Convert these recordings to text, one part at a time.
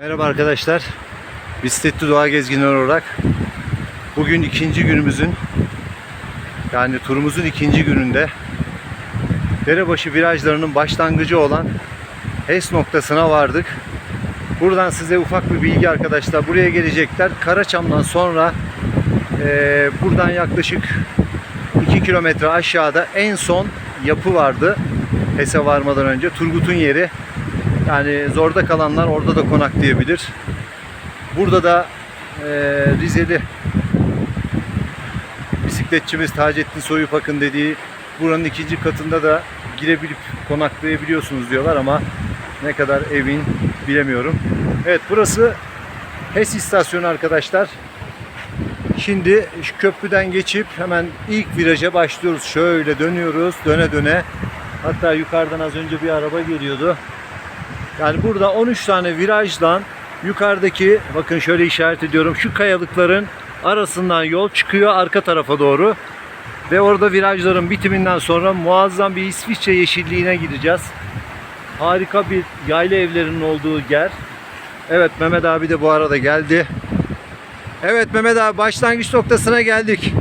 Merhaba arkadaşlar. Bisikletli doğa gezginleri olarak bugün ikinci günümüzün yani turumuzun ikinci gününde Derebaşı virajlarının başlangıcı olan HES noktasına vardık. Buradan size ufak bir bilgi arkadaşlar. Buraya gelecekler. Karaçam'dan sonra eee, buradan yaklaşık 2 kilometre aşağıda en son yapı vardı. HES'e varmadan önce. Turgut'un yeri. Yani zorda kalanlar orada da konaklayabilir. Burada da eee Rizeli bisikletçimiz Taceddin Soyupak'ın dediği buranın ikinci katında da girebilip konaklayabiliyorsunuz diyorlar ama ne kadar emin bilemiyorum. Evet burası HES istasyonu arkadaşlar. Şimdi şu köprüden geçip hemen ilk viraja başlıyoruz. Şöyle dönüyoruz döne döne. Hatta yukarıdan az önce bir araba geliyordu. Yani burada 13 tane virajdan yukarıdaki bakın şöyle işaret ediyorum şu kayalıkların arasından yol çıkıyor arka tarafa doğru. Ve orada virajların bitiminden sonra muazzam bir İsviçre yeşilliğine gideceğiz. Harika bir yayla evlerinin olduğu yer. Evet Mehmet abi de bu arada geldi. Evet Mehmet abi başlangıç noktasına geldik.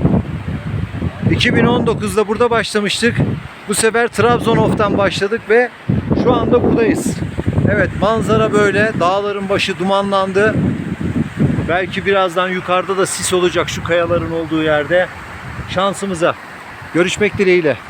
2019'da burada başlamıştık. Bu sefer Trabzonof'tan başladık ve şu anda buradayız. Evet manzara böyle. Dağların başı dumanlandı. Belki birazdan yukarıda da sis olacak şu kayaların olduğu yerde. Şansımıza. Görüşmek dileğiyle.